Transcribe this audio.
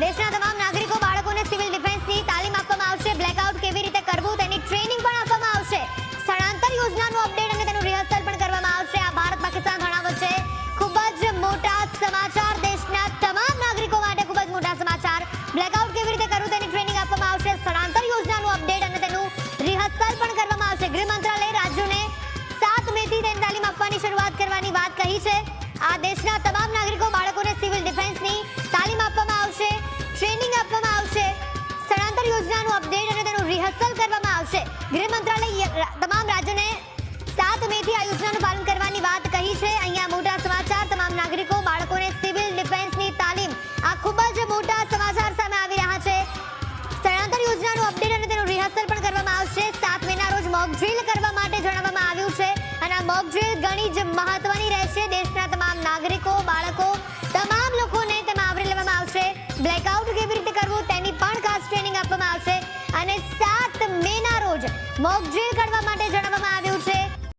દેશના તમામ નાગરિકો, બાળકોને સિવિલ ડિફેન્સની તાલીમ આપવામાં આવશે. બ્લેકઆઉટ કેવી રીતે કરવું તેની ટ્રેનિંગ પણ આપવામાં આવશે. સ્થળાંતર યોજનાનું અપડેટ અને તેનું રિહર્સલ પણ કરવામાં આવશે. આ ભારત પાકિસ્તાન ઘણા વચ્ચે ખૂબ જ મોટા સમાચાર, દેશના તમામ નાગરિકો માટે ખૂબ જ મોટા સમાચાર. બ્લેકઆઉટ કેવી રીતે કરવું તેની ટ્રેનિંગ આપવામાં આવશે. સ્થળાંતર યોજનાનું અપડેટ અને તેનું રિહર્સલ પણ કરવામાં આવશે. ગૃહ મંત્રાલય રાજ્યોને સાત મેથી તેની તાલીમ આપવાની શરૂઆત કરવાની વાત કહી છે. આ દેશના તમામ નાગરિકો બાળકોને તમામ રાજ્યોને સાત મેથી આ યોજનાનું પાલન કરવાની વાત કહી છે. અહીંયા મોટા સમાચાર. તમામ નાગરિકો, બાળકોને સિવિલ ડિફેન્સની તાલીમ આ ખૂબ જ મોટા સમાચાર સામે આવી રહ્યા છે. સ્થળાંતર યોજનાનું અપડેટ અને તેનું રિહર્સલ પણ કરવામાં આવશે. સાત મેના રોજ મોક ડ્રીલ કરવા માટે જણાવવામાં આવ્યું છે. અને આ મોક ડ્રીલ ઘણી જ મહત્વની રહેશે. મોક ડ્રિલ કરવા માટે જણાવવામાં આવ્યું